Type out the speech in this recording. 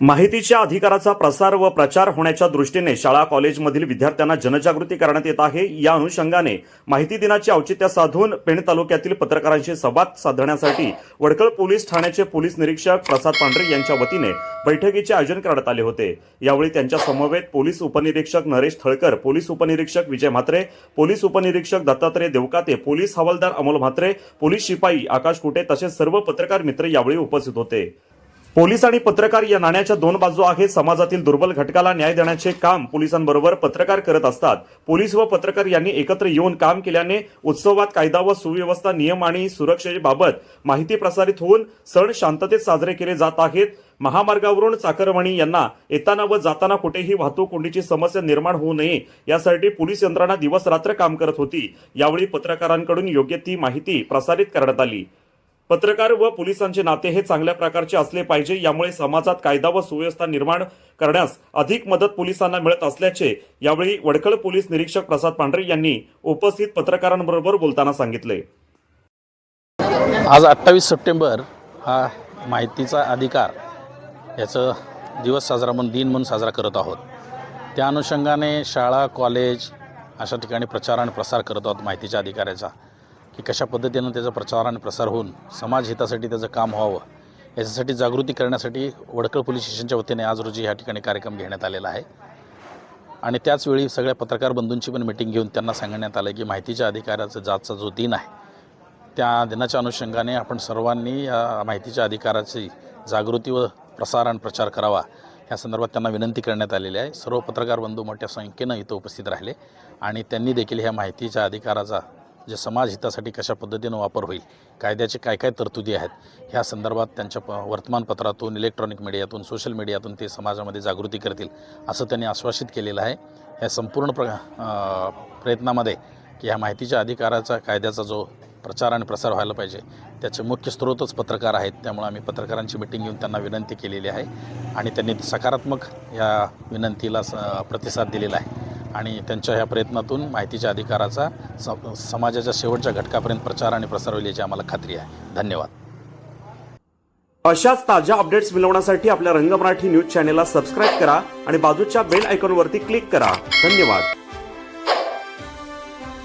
माहितीच्या अधिकाराचा प्रसार व प्रचार होण्याच्या दृष्टीने शाळा कॉलेजमधील विद्यार्थ्यांना जनजागृती करण्यात येत आहे. या अनुषंगाने माहिती दिनाचे औचित्य साधून पेण तालुक्यातील पत्रकारांशी संवाद साधण्यासाठी वडकळ पोलीस ठाण्याचे पोलीस निरीक्षक प्रसाद पांढरे यांच्या वतीने बैठकीचे आयोजन करण्यात आले होते. यावेळी त्यांच्या समवेत पोलीस उपनिरीक्षक नरेश थळकर पोलीस उपनिरीक्षक विजय म्हात्रे पोलीस उपनिरीक्षक दत्तात्रय देवकाते पोलीस हवालदार अमोल म्हात्रे पोलीस शिपाई आकाश कुटे तसेच सर्व पत्रकार मित्र यावेळी उपस्थित होते. पोलीस आणि पत्रकार या नाण्याच्या दोन बाजू आहेत. समाजातील दुर्बल घटकाला न्याय देण्याचे काम पोलिसांबरोबर पत्रकार करत असतात. पोलीस व पत्रकार यांनी एकत्र येऊन काम केल्याने उत्सवात कायदा व सुव्यवस्था नियम आणि सुरक्षेबाबत माहिती प्रसारित होऊन सण शांततेत साजरे केले जात आहेत. महामार्गावरून चाकरमणी यांना येताना व जाताना कुठेही वाहतूक कोंडीची समस्या निर्माण होऊ नये यासाठी पोलीस यंत्रणा दिवस रात्र काम करत होती. यावेळी पत्रकारांकडून योग्य ती माहिती प्रसारित करण्यात आली. पत्रकार व पोलिसांचे नाते हे चांगल्या प्रकारचे असले पाहिजे यामुळे समाजात कायदा व सुव्यवस्था निर्माण करण्यास अधिक मदत पोलिसांना मिळत असल्याचे यावेळी वडखळ पोलीस निरीक्षक प्रसाद पांढरे यांनी उपस्थित पत्रकारांबरोबर बोलताना सांगितले. आज अठ्ठावीस सप्टेंबर हा माहितीचा अधिकार याचं दिवस साजरा म्हणून दिन म्हणून साजरा करत आहोत. त्या अनुषंगाने शाळा कॉलेज अशा ठिकाणी प्रचार आणि प्रसार करत आहोत माहितीच्या अधिकाराचा की कशा पद्धतीनं त्याचा प्रचार आणि प्रसार होऊन समाज हितासाठी त्याचं काम व्हावं याच्यासाठी जागृती करण्यासाठी वडकळ पोलीस स्टेशनच्या वतीने आज रोजी ह्या ठिकाणी कार्यक्रम घेण्यात आलेला आहे. आणि त्याचवेळी सगळ्या पत्रकार बंधूंची पण मिटिंग घेऊन त्यांना सांगण्यात आलं की माहितीच्या अधिकाराचा जातचा जो दिन आहे त्या दिनाच्या अनुषंगाने आपण सर्वांनी या माहितीच्या अधिकाराची जागृती व प्रसार आणि प्रचार करावा या संदर्भात त्यांना विनंती करण्यात आलेली आहे. सर्व पत्रकार बंधू मोठ्या संख्येनं इथं उपस्थित राहिले आणि त्यांनी देखील ह्या माहितीच्या अधिकाराचा जे समाज हितासाठी कशा पद्धतीनं वापर होईल कायद्याचे काय काय तरतुदी आहेत ह्या संदर्भात त्यांच्या प वर्तमानपत्रातून इलेक्ट्रॉनिक मीडियातून सोशल मीडियातून ते समाजामध्ये जागृती करतील असं त्यांनी आश्वासित केलेलं आहे. या संपूर्ण प्र प्रयत्नामध्ये की ह्या माहितीच्या अधिकाराचा कायद्याचा जो प्रचार आणि प्रसार व्हायला पाहिजे त्याचे मुख्य स्रोतच पत्रकार आहेत त्यामुळे आम्ही पत्रकारांची मिटिंग घेऊन त्यांना विनंती केलेली आहे आणि त्यांनी सकारात्मक या विनंतीला स प्रतिसाद दिलेला आहे. आणि त्यांच्या ह्या प्रयत्नातून माहितीच्या अधिकाराचा स समाजाच्या शेवटच्या घटकापर्यंत प्रचार आणि प्रसार होईल याची आम्हाला खात्री आहे. धन्यवाद. अशाच ताज्या अपडेट्स मिळवण्यासाठी आपल्या रंग मराठी न्यूज चॅनेलला सबस्क्राईब करा आणि बाजूच्या बेल आयकॉनवरती क्लिक करा. धन्यवाद.